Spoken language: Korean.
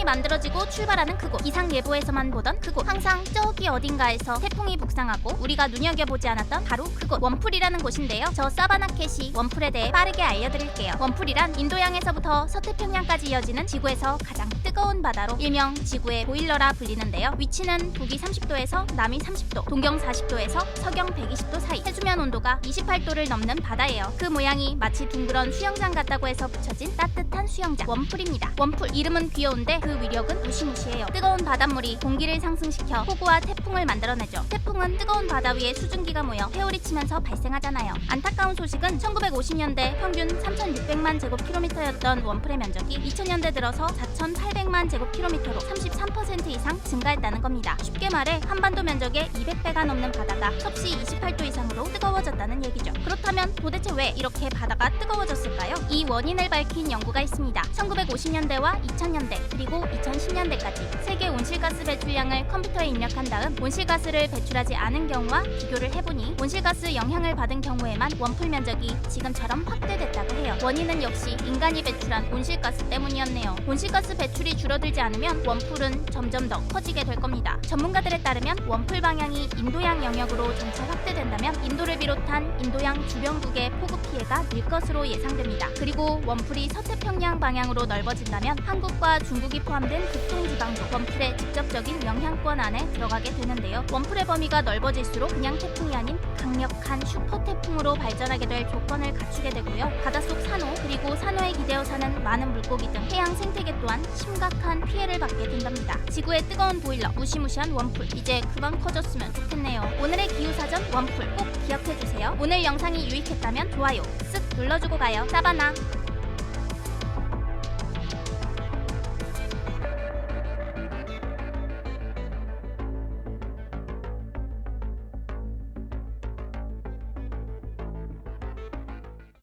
태풍이 만들어지고 출발하는 그곳. 기상 예보에서만 보던 그곳. 항상 저기 어딘가에서 태풍이 북상하고 우리가 눈여겨보지 않았던 바로 그곳. 원풀이라는 곳인데요. 저 사바나켓이 원풀에 대해 빠르게 알려드릴게요. 원풀이란 인도양에서부터 서태평양까지 이어지는 지구에서 가장 뜨거운 바다로 일명 지구의 보일러라 불리는데요. 위치는 북위 30도에서 남위 30도 동경 40도에서 서경 120도 사이. 해수면 온도가 28도를 넘는 바다예요. 그 모양이 마치 둥그런 수영장 같다고 해서 붙여진 따뜻한 수영장. 원풀입니다. 원풀. 이름은 귀여운데 그 위력은 무시무시해요. 뜨거운 바닷물이 공기를 상승시켜 폭우와 태풍을 만들어내죠. 태풍은 뜨거운 바다 위에 수증기가 모여 회오리 치면서 발생하잖아요. 안타까운 소식은 1950년대 평균 3,600만 제곱킬로미터였던 원풀의 면적이 2000년대 들어서 4,800만 제곱킬로미터로 33% 이상 증가했다는 겁니다. 쉽게 말해 한반도 면적의 200배가 넘는 바다가 섭씨 28도 이상으로 뜨거워졌다는 얘기죠. 그렇다면 도대체 왜 이렇게 바다가 뜨거워졌을까요? 이 원인을 밝힌 연구가 있습니다. 1950년대와 2000년대 그리고 2010년대까지 세계 온실가스 배출량을 컴퓨터에 입력한 다음 온실가스를 배출하지 않은 경우와 비교를 해보니 온실가스 영향을 받은 경우에만 원풀 면적이 지금처럼 확대됐다고 해요. 원인은 역시 인간이 배출한 온실가스 때문이었네요. 온실가스 배출이 줄어들지 않으면 원풀은 점점 더 커지게 될 겁니다. 전문가들에 따르면 원풀 방향이 인도양 영역으로 전체 확대된다면 인도를 비롯한 인도양 주변국의 폭우 피해가 늘 것으로 예상됩니다. 그리고 원풀이 서태평양 방향으로 넓어진다면 한국과 중국이 포함된 북동지방도 원풀의 직접적인 영향권 안에 들어가게 되는데요. 원풀의 범위가 넓어질수록 그냥 태풍이 아닌 강력한 슈퍼 태풍으로 발전하게 될 조건을 갖추게 되고요. 바닷속 산호 그리고 산호에 기대어 사는 많은 물고기 등 해양 생태계 또한 심각한 피해를 받게 된답니다. 지구의 뜨거운 보일러 무시무시한 원풀 이제 그만 커졌으면 좋겠네요. 오늘의 기후사전 원풀 꼭 기억해주세요. 오늘 영상이 유익했다면 좋아요 쓱 눌러주고 가요. 사바나